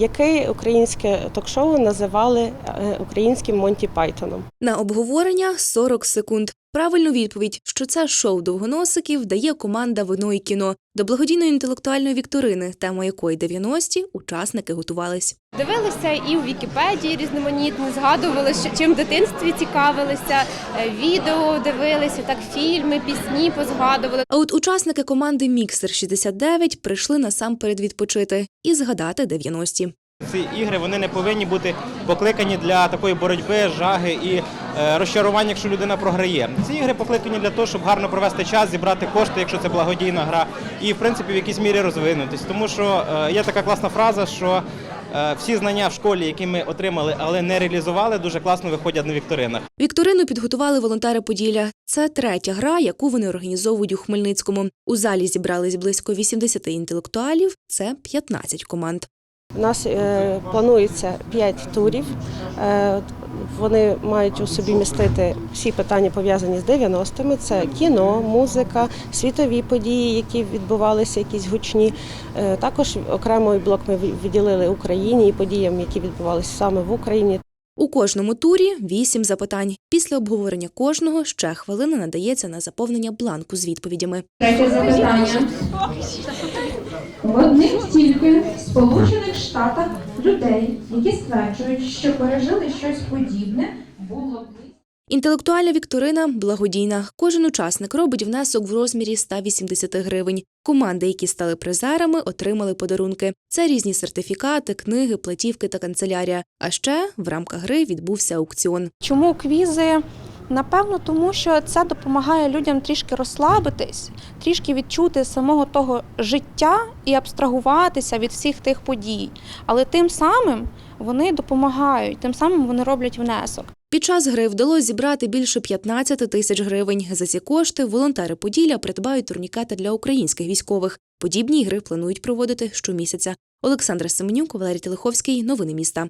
Яке українське ток-шоу називали е, українським Монті Пайтоном? На обговорення 40 секунд. Правильну відповідь, що це шоу довгоносиків, дає команда Вино і кіно до благодійної інтелектуальної вікторини, тема якої 90-ті учасники готувались. Дивилися і у Вікіпедії різноманітно, згадували, що чим в дитинстві цікавилися, е, відео дивилися, так фільми, пісні позгадували. А от учасники команди Міксер 69 прийшли насамперед відпочити і згадати 90-ті. Ці ігри вони не повинні бути покликані для такої боротьби, жаги і е, розчарування, якщо людина програє. Ці ігри покликані для того, щоб гарно провести час, зібрати кошти, якщо це благодійна гра, і в принципі в якійсь мірі розвинутись. Тому що е, є така класна фраза, що е, всі знання в школі, які ми отримали, але не реалізували, дуже класно виходять на вікторинах. Вікторину підготували волонтери Поділля. Це третя гра, яку вони організовують у Хмельницькому. У залі зібрались близько 80 інтелектуалів. Це 15 команд. У нас е, планується 5 турів. Вони мають у собі містити всі питання пов'язані з 90-ми. Це кіно, музика, світові події, які відбувалися, якісь гучні. Е, також окремий блок ми виділили Україні і подіям, які відбувалися саме в Україні. У кожному турі вісім запитань. Після обговорення кожного ще хвилина надається на заповнення бланку з відповідями. Третє запитання. В одних тільки Сполучених Штатах людей, які стверджують, що пережили щось подібне, було. Інтелектуальна вікторина благодійна. Кожен учасник робить внесок в розмірі 180 гривень. Команди, які стали призерами, отримали подарунки. Це різні сертифікати, книги, платівки та канцелярія. А ще в рамках гри відбувся аукціон. Чому квізи? Напевно, тому що це допомагає людям трішки розслабитись, трішки відчути самого того життя і абстрагуватися від всіх тих подій. Але тим самим вони допомагають, тим самим вони роблять внесок. Під час гри вдалося зібрати більше 15 тисяч гривень. За ці кошти волонтери Поділля придбають турнікети для українських військових. Подібні ігри планують проводити щомісяця. Олександра Семенюк, Валерій Телеховський. Новини міста.